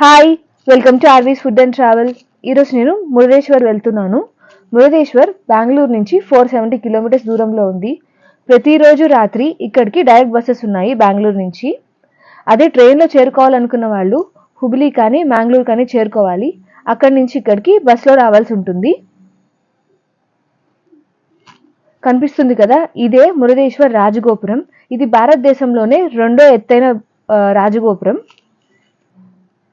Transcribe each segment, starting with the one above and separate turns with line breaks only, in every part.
Hi welcome to RV's food and travel ఈరోజు నేను మురుదేశ్వర్ వెళ్తున్నాను. మురుదేశ్వర్ బెంగళూరు నుంచి ఫోర్ సెవెంటీ కిలోమీటర్స్ దూరంలో ఉంది. ప్రతిరోజు రాత్రి ఇక్కడికి డైరెక్ట్ బస్సెస్ ఉన్నాయి బెంగళూరు నుంచి. అదే ట్రైన్లో చేరుకోవాలనుకున్న వాళ్ళు హుబ్లీ కానీ మ్యాంగ్లూర్ కానీ చేరుకోవాలి. అక్కడి నుంచి ఇక్కడికి బస్సులో రావాల్సి ఉంటుంది. కనిపిస్తుంది కదా ఇదే మురుదేశ్వర్ రాజగోపురం. ఇది భారతదేశంలోనే రెండో ఎత్తైన రాజగోపురం.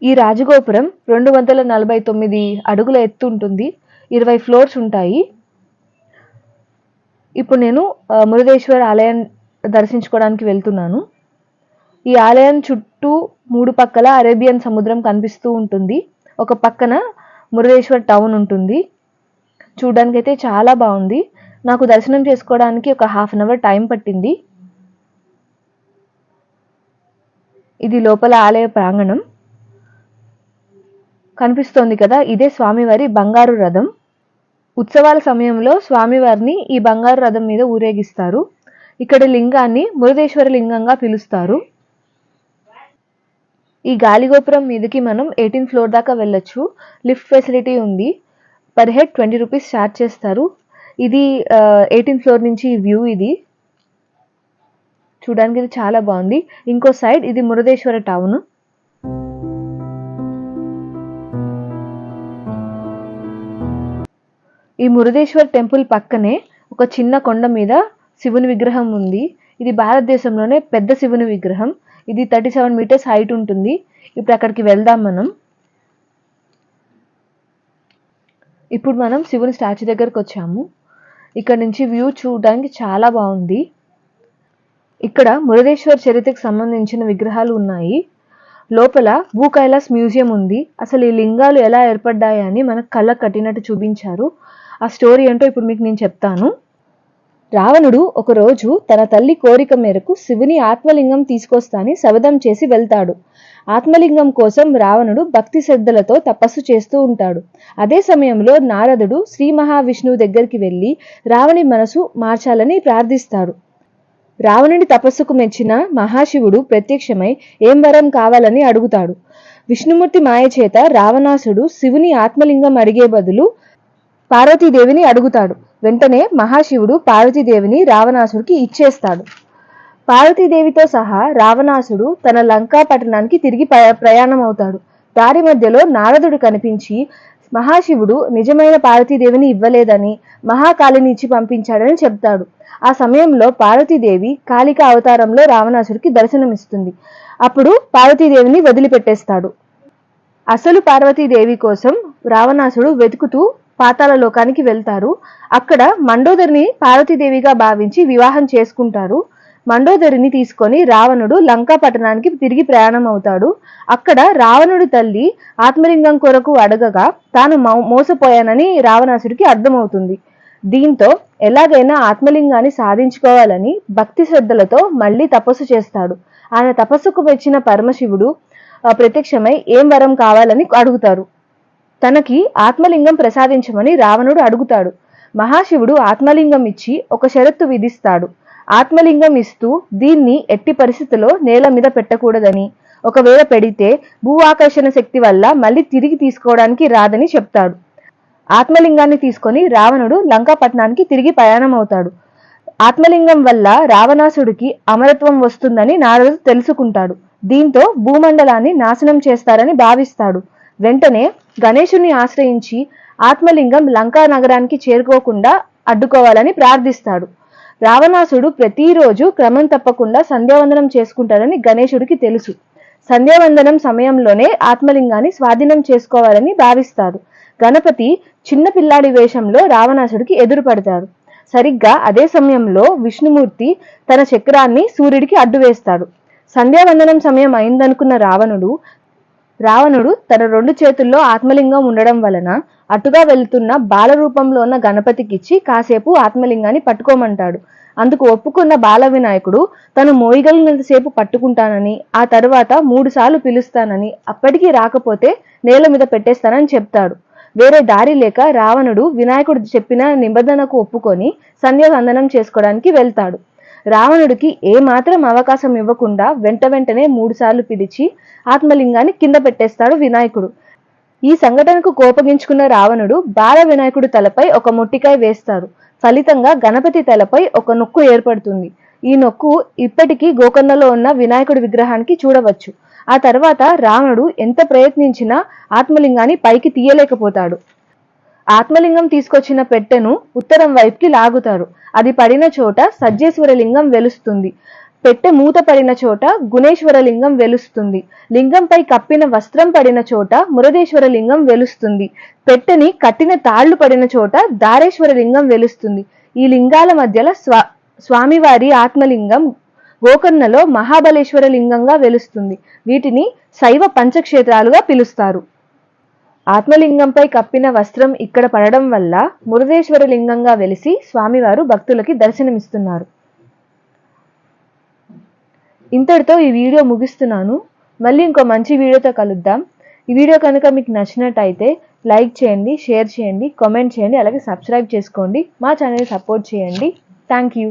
ఈ రాజగోపురం రెండు వందల నలభై తొమ్మిది అడుగుల ఎత్తు ఉంటుంది. ఇరవై ఫ్లోర్స్ ఉంటాయి. ఇప్పుడు నేను మురుదేశ్వర మురుదేశ్వర్ ఆలయం దర్శించుకోవడానికి వెళ్తున్నాను. ఈ ఆలయం చుట్టూ మూడు పక్కల అరేబియన్ సముద్రం కనిపిస్తూ ఉంటుంది. ఒక పక్కన మురుదేశ్వర్ టౌన్ ఉంటుంది. చూడడానికి అయితే చాలా బాగుంది. నాకు దర్శనం చేసుకోవడానికి ఒక హాఫ్ అన్ అవర్ టైం పట్టింది. ఇది లోపల ఆలయ ప్రాంగణం. కనిపిస్తోంది కదా ఇదే స్వామివారి బంగారు రథం. ఉత్సవాల సమయంలో స్వామివారిని ఈ బంగారు రథం మీద ఊరేగిస్తారు. ఇక్కడ లింగాన్ని మురుదేశ్వర లింగంగా పిలుస్తారు. ఈ గాలిగోపురం మీదకి మనం ఎయిటీన్ ఫ్లోర్ దాకా వెళ్ళొచ్చు. లిఫ్ట్ ఫెసిలిటీ ఉంది. Per head twenty rupees charge చేస్తారు. ఇది ఎయిటీన్ ఫ్లోర్ నుంచి వ్యూ ఇది. చూడడానికి ఇది చాలా బాగుంది. ఇంకో సైడ్ ఇది మురుదేశ్వర టౌన్. ఈ మురుదేశ్వర్ టెంపుల్ పక్కనే ఒక చిన్న కొండ మీద శివుని విగ్రహం ఉంది. ఇది భారతదేశంలోనే పెద్ద శివుని విగ్రహం. ఇది థర్టీ సెవెన్ మీటర్స్ హైట్ ఉంటుంది. ఇప్పుడు అక్కడికి వెళ్దాం మనం. ఇప్పుడు మనం శివుని స్టాచ్యూ దగ్గరకు వచ్చాము. ఇక్కడ నుంచి వ్యూ చూడడానికి చాలా బాగుంది. ఇక్కడ మురుదేశ్వర్ చరిత్రకు సంబంధించిన విగ్రహాలు ఉన్నాయి. లోపల భూ కైలాస్ మ్యూజియం ఉంది. అసలు ఈ లింగాలు ఎలా ఏర్పడ్డాయని మనకు కళ్ళ కట్టినట్టు చూపించారు. ఆ స్టోరీ ఏంటో ఇప్పుడు మీకు నేను చెప్తాను. రావణుడు ఒకరోజు తన తల్లి కోరిక మేరకు శివుని ఆత్మలింగం తీసుకొస్తాని శబదం చేసి వెళ్తాడు. ఆత్మలింగం కోసం రావణుడు భక్తి శ్రద్ధలతో తపస్సు చేస్తూ ఉంటాడు. అదే సమయంలో నారదుడు శ్రీ మహావిష్ణువు దగ్గరికి వెళ్ళి రావణి మనసు మార్చాలని ప్రార్థిస్తాడు. రావణుడి తపస్సుకు మెచ్చిన మహాశివుడు ప్రత్యక్షమై ఏం వరం కావాలని అడుగుతాడు. విష్ణుమూర్తి మాయ చేత రావణాసుడు శివుని ఆత్మలింగం అడిగే బదులు పార్వతీదేవిని అడుగుతాడు. వెంటనే మహాశివుడు పార్వతీదేవిని రావణాసుడికి ఇచ్చేస్తాడు. పార్వతీదేవితో సహా రావణాసుడు తన లంకా పట్టణానికి తిరిగి ప్ర- ప్రయాణం అవుతాడు దారి మధ్యలో నారదుడు కనిపించి మహాశివుడు నిజమైన పార్వతీదేవిని ఇవ్వలేదని మహాకాళిని ఇచ్చి పంపించాడని చెప్తాడు. ఆ సమయంలో పార్వతీదేవి కాళిక అవతారంలో రావణాసుడికి దర్శనమిస్తుంది. అప్పుడు పార్వతీదేవిని వదిలిపెట్టేస్తాడు. అసలు పార్వతీదేవి కోసం రావణాసుడు వెతుకుతూ పాతాల లోకానికి వెళ్తారు. అక్కడ మండోదరిని పార్వతీదేవిగా భావించి వివాహం చేసుకుంటారు. మండోదరిని తీసుకొని రావణుడు లంకా పట్టణానికి తిరిగి ప్రయాణం అవుతాడు. అక్కడ రావణుడి తల్లి ఆత్మలింగం కొరకు అడగగా తాను మోసపోయానని రావణాసుడికి అర్థమవుతుంది. దీంతో ఎలాగైనా ఆత్మలింగాన్ని సాధించుకోవాలని భక్తి శ్రద్ధలతో మళ్ళీ తపస్సు చేస్తాడు. ఆయన తపస్సుకు వచ్చిన పరమశివుడు ప్రత్యక్షమై ఏం వరం కావాలని అడుగుతారు. తనకి ఆత్మలింగం ప్రసాదించమని రావణుడు అడుగుతాడు. మహాశివుడు ఆత్మలింగం ఇచ్చి ఒక షరత్తు విధిస్తాడు. ఆత్మలింగం ఇస్తూ దీన్ని ఎట్టి పరిస్థితిలో నేల మీద పెట్టకూడదని. ఒకవేళ పెడితే భూ ఆకర్షణ శక్తి వల్ల మళ్ళీ తిరిగి తీసుకోవడానికి రాదని చెప్తాడు. ఆత్మలింగాన్ని తీసుకొని రావణుడు లంకాపట్నానికి తిరిగి ప్రయాణం అవుతాడు ఆత్మలింగం వల్ల రావణాసుడికి అమరత్వం వస్తుందని నారదుడు తెలుసుకుంటాడు. దీంతో భూమండలాన్ని నాశనం చేస్తారని భావిస్తాడు. వెంటనే గణేశుని ఆశ్రయించి ఆత్మలింగం లంకా నగరానికి చేరుకోకుండా అడ్డుకోవాలని ప్రార్థిస్తాడు. రావణాసుడు ప్రతిరోజు క్రమం తప్పకుండా సంధ్యావందనం చేసుకుంటాడని గణేశుడికి తెలుసు. సంధ్యావందనం సమయంలోనే ఆత్మలింగాన్ని స్వాధీనం చేసుకోవాలని భావిస్తాడు. గణపతి చిన్న పిల్లాడి వేషంలో రావణాసుడికి ఎదురుపడతాడు. సరిగ్గా అదే సమయంలో విష్ణుమూర్తి తన చక్రాన్ని సూర్యుడికి అడ్డు వేస్తాడు సంధ్యావందనం సమయం అయిందనుకున్న రావణుడు రావణుడు తన రెండు చేతుల్లో ఆత్మలింగం ఉండడం వలన అటుగా వెళ్తున్న బాల రూపంలో ఉన్న గణపతికిచ్చి కాసేపు ఆత్మలింగాన్ని పట్టుకోమంటాడు. అందుకు ఒప్పుకున్న బాల వినాయకుడు తను మోయగలిగినంతసేపు పట్టుకుంటానని ఆ తర్వాత మూడు సార్లు పిలుస్తానని అప్పటికీ రాకపోతే నేల మీద పెట్టేస్తానని చెప్తాడు. వేరే దారి లేక రావణుడు వినాయకుడు చెప్పిన నిబంధనకు ఒప్పుకొని సంధ్యావందనం చేసుకోవడానికి వెళ్తాడు. రావణుడికి ఏమాత్రం అవకాశం ఇవ్వకుండా వెంట వెంటనే మూడుసార్లు పిలిచి ఆత్మలింగాన్ని కింద పెట్టేస్తాడు వినాయకుడు. ఈ సంఘటనకు కోపగించుకున్న రావణుడు బాల వినాయకుడి తలపై ఒక మొట్టికాయ వేస్తారు ఫలితంగా గణపతి తలపై ఒక నొక్కు ఏర్పడుతుంది. ఈ నొక్కు ఇప్పటికీ గోకర్ణలో ఉన్న వినాయకుడి విగ్రహానికి చూడవచ్చు. ఆ తర్వాత రావణుడు ఎంత ప్రయత్నించినా ఆత్మలింగాన్ని పైకి తీయలేకపోతాడు. ఆత్మలింగం తీసుకొచ్చిన పెట్టెను ఉత్తరం వైపుకి లాగుతారు. అది పడిన చోట సజ్జేశ్వర లింగం వెలుస్తుంది. పెట్టె మూత పడిన చోట గుణేశ్వర లింగం వెలుస్తుంది. లింగంపై కప్పిన వస్త్రం పడిన చోట మురదేశ్వర లింగం వెలుస్తుంది. పెట్టెని కట్టిన తాళ్ళు పడిన చోట దారేశ్వర లింగం వెలుస్తుంది. ఈ లింగాల మధ్యలో స్వా స్వామివారి ఆత్మలింగం గోకర్ణలో మహాబలేశ్వర లింగంగా వెలుస్తుంది. వీటిని శైవ పంచక్షేత్రాలుగా పిలుస్తారు. ఆత్మలింగంపై కప్పిన వస్త్రం ఇక్కడ పడడం వల్ల మురుదేశ్వర లింగంగా వెలిసి స్వామివారు భక్తులకి దర్శనమిస్తున్నారు. ఇంతటితో ఈ వీడియో ముగిస్తున్నాను. మళ్ళీ ఇంకో మంచి వీడియోతో కలుద్దాం. ఈ వీడియో కనుక మీకు నచ్చినట్టయితే లైక్ చేయండి షేర్ చేయండి కామెంట్ చేయండి అలాగే సబ్స్క్రైబ్ చేసుకోండి. మా ఛానల్ సపోర్ట్ చేయండి. Thank you.